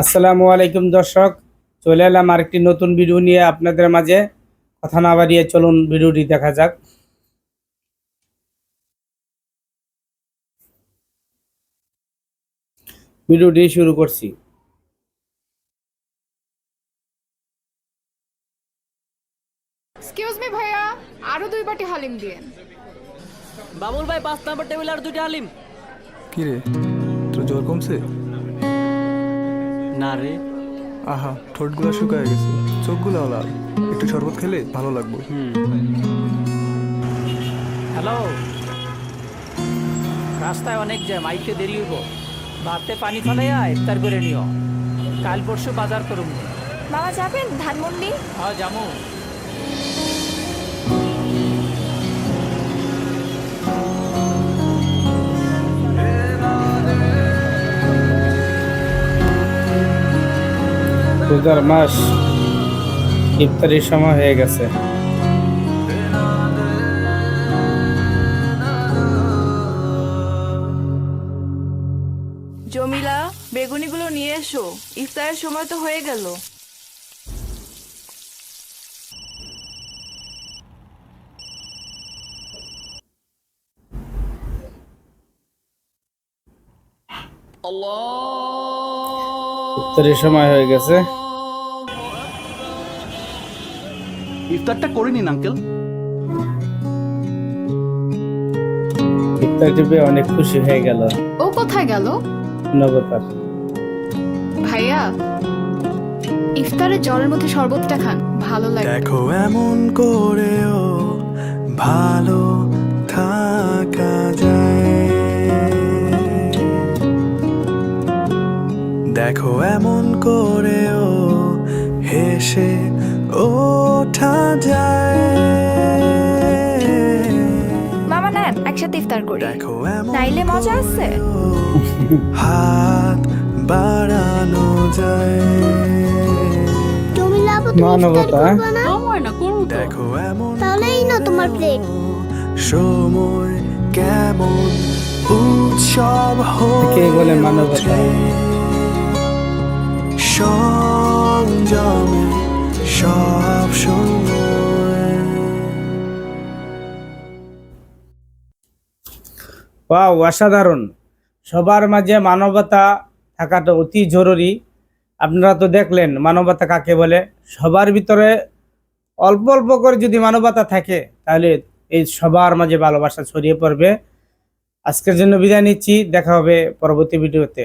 আসসালামু আলাইকুম দর্শক চলে এলাম আরেকটি নতুন ভিডিও নিয়ে আপনাদের মাঝে। কথা না বাড়িয়ে চলুন ভিডিওটি দেখা যাক। ভিডিওটি শুরু করছি। এক্সকিউজ মি ভাইয়া আরও দুই বাটি হালিম দিয়েন। বাবুল ভাই পাঁচ নম্বর টেবিল আর দুইটা হালিম। কি রে তোর জ্বর কমছে? না রে। আহা ঠোঁটগুলো শুকায় গেছে। চোখগুলো লাল একটু শরবত খেলে ভালো লাগবে। হ্যালো। রাস্তায় অনেক জ্যাম আইতে দেরি হইব। ভাতে পানি ফেলাইয়া ইফতার করে নিও। কাল পরশু বাজার করুম। মামা যাবেন ধানমন্ডি? হ্যাঁ জামু রোজার মাস ইফতারির সময় হয়ে গেছে। জমিলা বেগুনিগুলো নিয়ে এসো। ইফতারের সময় তো হয়ে গেল। ইফতারির সময় হয়ে গেছে। ইফতারটা করে নিন আঙ্কেল ইফতার টিপে অনেক খুশি হয়ে গেল। ও কোথায় গেল? ভাইয়া ইফতারে জলের মধ্যে শরবতটা খান ভালো লাগে। দেখো এমন করেও ভালো থাকা যায়। দেখো এমন করেও হেসে ওঠা যায়। মামা নেন একসাথে ইফতার করি। দেখো নাইলে মজা আছে। হাত বাড়ানো যায়। জমিলা আপু তুমি মানবতা। ইফতার করবে না দেখো এমন তাহলেই না তোমার প্লেট সময় কেমন উৎসব কে বলে মানবতা? সংযমে সব ওয়াও, অসাধারণ। সবার মাঝে মানবতা থাকাটা অতি জরুরি। আপনারা তো দেখলেন মানবতা কাকে বলে। সবার ভিতরে অল্প অল্প করে যদি মানবতা থাকে, তাহলে এই সবার মাঝে ভালোবাসা ছড়িয়ে পড়বে। আজকের জন্য বিদায় নিচ্ছি। দেখা হবে পরবর্তী ভিডিওতে।